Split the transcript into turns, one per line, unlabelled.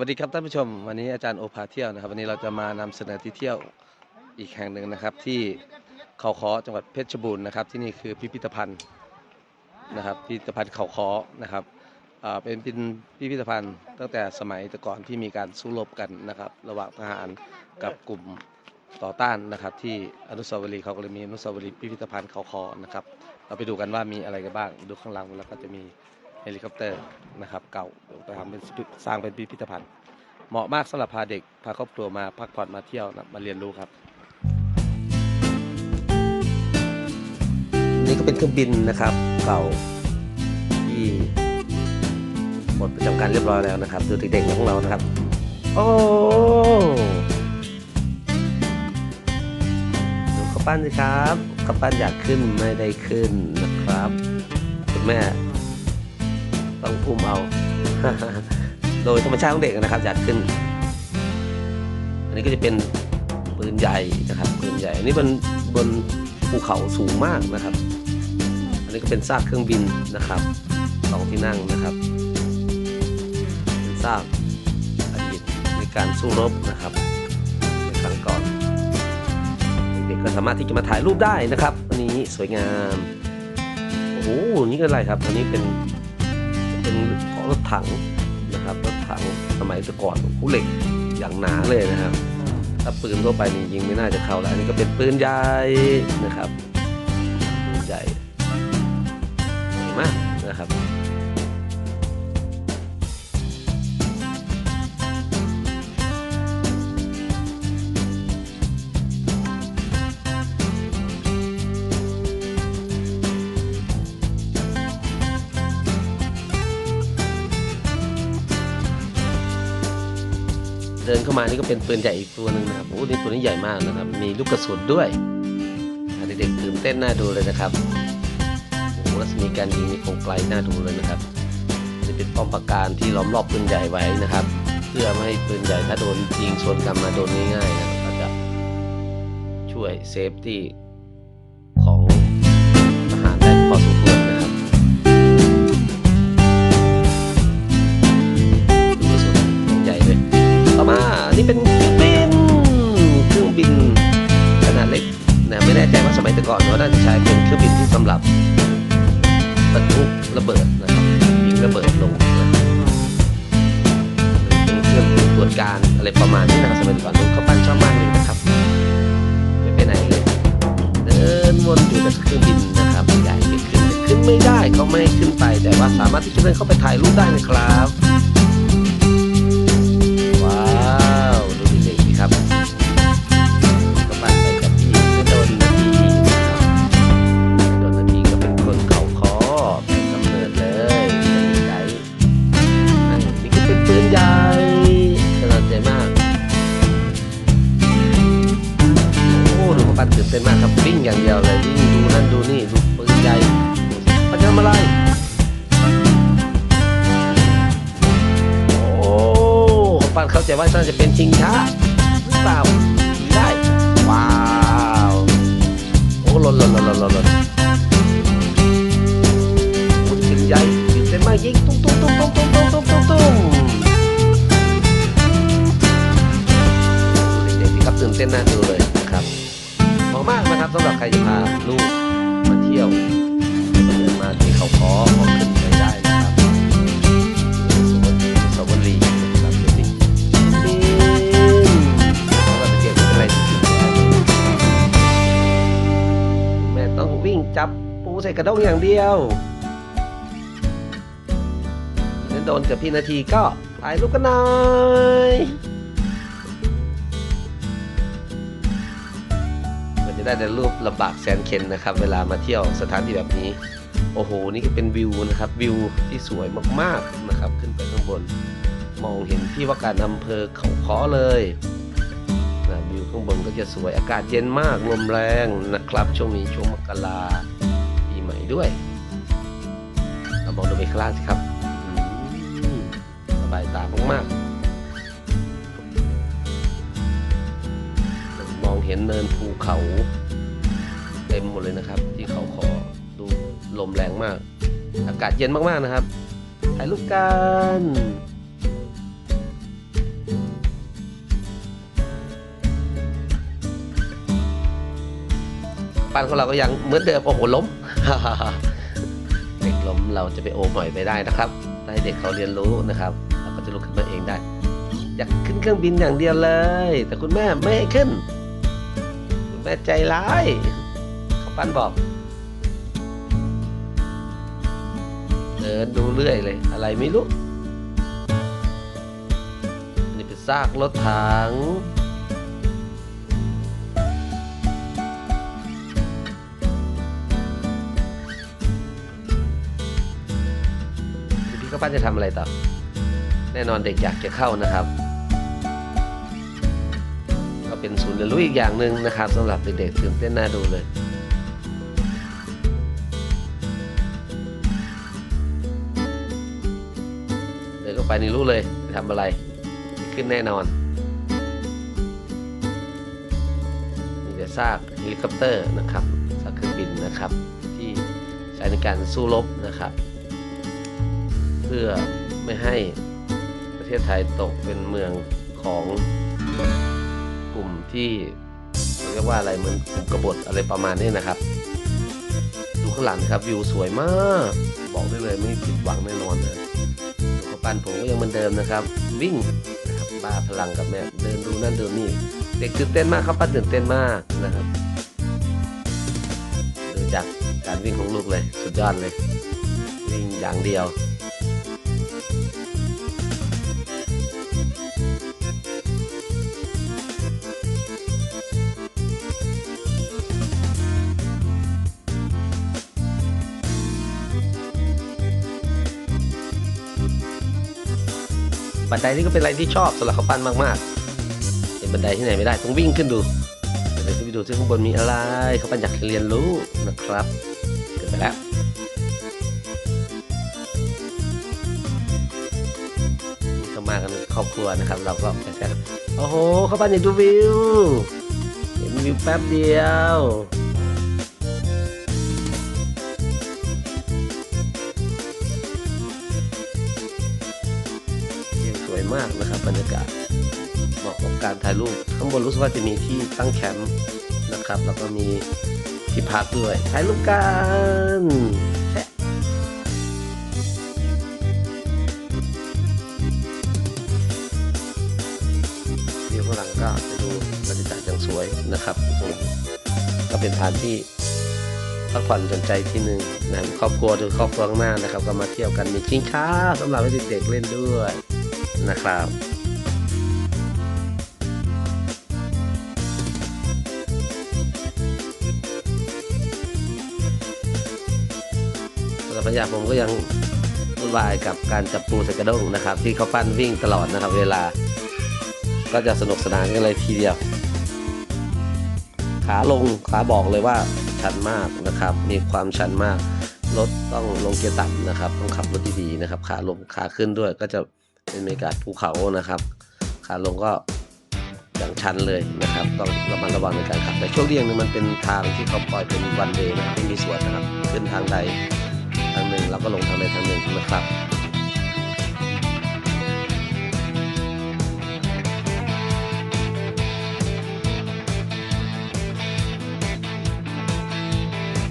วัสดีครับท่านผู้ชม วันนี้อาจารย์โอภาเที่ยวนะครับ วันนี้เราจะมานำเสนอที่เที่ยวอีกแห่งหนึ่งนะครับ ที่เขาค้อจังหวัดเพชรบูรณ์นะครับ ที่นี่คือพิพิธภัณฑ์นะครับ พิพิธภัณฑ์เขาค้อนะครับเป็นเป็นพิพิธภัณฑ์ตั้งแต่สมัยแต่ก่อนที่มีการสู้รบกันนะครับ ระหว่างทหารกับกลุ่มต่อต้านนะครับ ที่อนุสาวรีย์เขาก็เลยมีอนุสาวรีย์พิพิธภัณฑ์เขาค้อนะครับ เราไปดูกันว่ามีอะไรกันบ้าง ดูข้างหลังแล้วก็จะมี ฮลิคอปเตอร์นะครับเก่าไปทำเป็นสร้างเป็นพิพิธภัณฑ์ เหมาะมากสำหรับพาเด็กพาครอบครัวมาพักผ่อนมาเที่ยวนะมาเรียนรู้ครับ นี่ก็เป็นเครื่องบินนะครับเก่าที่หมดประจำการเรียบร้อยแล้วนะครับ ดูเด็กๆของเรานะครับ โอ้ดูข้าวปั้นสิครับข้าวปั้นอยากขึ้นไม่ได้ขึ้นนะครับ คุณแม่ ต้องอุ้มเอา โดยธรรมชาติของเด็กนะครับอยากขึ้น อันนี้ก็จะเป็นปืนใหญ่นะครับปืนใหญ่อันนี้บนบนภูเขาสูงมากนะครับ อันนี้ก็เป็นซากเครื่องบินนะครับสองที่นั่งนะครับ เป็นซากอดีตในการสู้รบนะครับในครั้งก่อนเด็กๆก็สามารถที่จะมาถ่ายรูปได้นะครับ อันนี้สวยงามโอ้โหนี่ก็อะไรครับ อันนี้เป็น เป็นของรถถังนะครับรถถังสมัยแต่ก่อนหูเหล็กอย่างหนาเลยนะครับ ถ้าปืนทั่วไปนี่ยิงไม่น่าจะเข้าแล้วอันนี้ก็เป็นปืนใหญ่นะครับ เดินเข้ามานี่ก็เป็นปืนใหญ่อีกตัวหนึ่งนะครับโอ้นี่ตัวนี้ใหญ่มากนะครับ มีลูกกระสุนด้วยเด็กๆตื่นเต้นน่าดูเลยนะครับโอ้รัศมีการยิงนี่คงไกลน่าดูเลยนะครับจะเป็นป้อมปราการที่ล้อมรอบปืนใหญ่ไว้นะครับ เพื่อไม่ให้ปืนใหญ่ถ้าโดนยิงสวนกลับมาโดนง่ายๆนะครับจะช่วยเซฟตี้ วจการอะไรประมาณนี้นะครับสมัยก่อนผมเขาปั้นชอบมากเลยนะครับไม่ไปไหนเลยเดินวนอยู่กับเครื่องบินนะครับใหญ่ไม่ขึ้นขึ้นไม่ได้เขาไม่ให้ขึ้นไป แต่ว่าสามารถที่จะเดินเข้าไปถ่ายรูปได้นะครับ ปั้นตื่นเต้นมากครับวิ่งอย่างเดียวเลยวิ่งดูนั่นดูนี่ดูปืนใหญ่ดูสิมันทำอะไรโอ้ปานเข้าใจว่าน่าจะเป็นชิงช้าหรือเปล่า นะครับสำหรับใครจะพาลูกมาเที่ยวมาเดินมาที่เขาคอขอขึ้นไปได้นะครับสวรีนะครับเดี๋ยวนี้บินเพราะว่าจะเก็บอะไรที่ถึงแม่ต้องวิ่งจับปูใส่กระด้งอย่างเดียวนั้นโดนกับพี่นาทีก็ถ่ายรูปกันหน่อย จะได้แต่รูปลำบากแสนเข็นนะครับ เวลามาเที่ยวสถานที่แบบนี้ โอ้โห นี่ก็เป็นวิวนะครับ วิวที่สวยมากๆนะครับ ขึ้นไปข้างบน มองเห็นที่ว่าการอำเภอเขาคอเลยนะวิวข้างบนก็จะสวยอากาศเย็นมากลมแรงนะครับ ช่วงนี้ช่วงมกราปีใหม่ด้วย เรามองดูไปข้างล่างสิครับสบายตามากๆ เห็นเนินภูเขาเต็มหมดเลยนะครับ ที่เขาขอดูลมแรงมาก อากาศเย็นมากๆนะครับถ่ายรูปกันปั้นของเราก็ยังเหมือนเดิมโอ้โหล้มเด็กล้มเราจะไปโอบหน่อยไปได้นะครับให้เด็กเขาเรียนรู้นะครับเราก็จะลุกขึ้นมาเองได้ อยากขึ้นเครื่องบินอย่างเดียวเลย แต่คุณแม่ไม่ให้ขึ้น แม่ใจร้ายเขาปั้นบอก เดินดูเรื่อยเลย อะไรไม่รู้อันนี่เป็นซากรถถังพี่ก็ปั้นจะทำอะไรต่อ แน่นอนเด็กอยากจะเข้านะครับ เป็นศูนย์เรียนรู้อีกอย่างหนึ่งนะครับสำหรับเด็กๆตื่นเต้นน่าดูเลยเดินเข้าไปนี่รู้เลยจะทำอะไรขึ้นแน่นอนมีแต่ซากเฮลิคอปเตอร์นะครับซากเครื่องบินนะครับ ที่ใช้ในการสู้รบนะครับ เพื่อไม่ให้ประเทศไทยตกเป็นเมืองของ ที่เรียกว่าอะไรเหมือนกลุ่มกบฏอะไรประมาณนี้นะครับ ดูข้างหลังครับวิวสวยมาก บอกได้เลยไม่ผิดหวังแน่นอนนะดูข้าวปั้นผมก็ยังเหมือนเดิมนะครับ วิ่งนะครับบ้าพลังกับแม่เดินดูนั่นเดูนี่เด็กตื่นเต้นมากครับปั้นตื่นเต้นมากนะครับดูจากการวิ่งของลูกเลย สุดยอดเลย วิ่งอย่างเดียว บันไดนี่ก็เป็นอะไรที่ชอบสำหรับเขาปั้นมากๆเห็นบันไดที่ไหนไม่ได้ต้องวิ่งขึ้นดูเดี๋ยวขึ้นไปดูที่ข้างบนมีอะไรเขาปั้นอยากเรียนรู้นะครับเกิดไปแล้วนี่เขามากันครอบครัวนะครับ เราก็ไปแซวโอ้โหเขาปั้นอยากดูวิวเห็นวิวแป๊บเดียว วยมากนะครับบรรยากาศเหมาะกับการถ่ายรูปข้างบนรู้สึกว่าจะมีที่ตั้งแคมป์นะครับ แล้วก็มีที่พักด้วยถ่ายรูปกันแชะวิวข้างหลังก็จะดูบรรยากาศอย่างสวยนะครับ ก็เป็นสถานที่พักผ่อนหย่อนใจที่หนึ่งนะครอบครัวหรือครอบครัวข้างหน้านะครับ ก็มาเที่ยวกันมีชิงช้าสำหรับให้เด็กๆเล่นด้วย นะครับสำหรับพระยาผมก็ยังวุ่นวายกับการจับปูใส่กระด้งนะครับ ที่เขาปั้นวิ่งตลอดนะครับ เวลาก็จะสนุกสนานกันเลยทีเดียว ขาลงขาบอกเลยว่าชันมากนะครับ มีความชันมากรถต้องลงเกียร์ต่ำนะครับ ต้องขับรถดีๆนะครับ ขาลงขาขึ้นด้วยก็จะ เป็นบรรยากาศภูเขานะครับขาลงก็อย่างชันเลยนะครับ ต้องระมัดระวังในการขับ แต่ช่วงเลี่ยงนึงมันเป็นทางที่เขาปล่อยเป็นวันเดย์นะครับไม่มีสวนนะครับ ขึ้นทางใดทางหนึ่งเราก็ลงทางใดทางหนึ่งนะครับ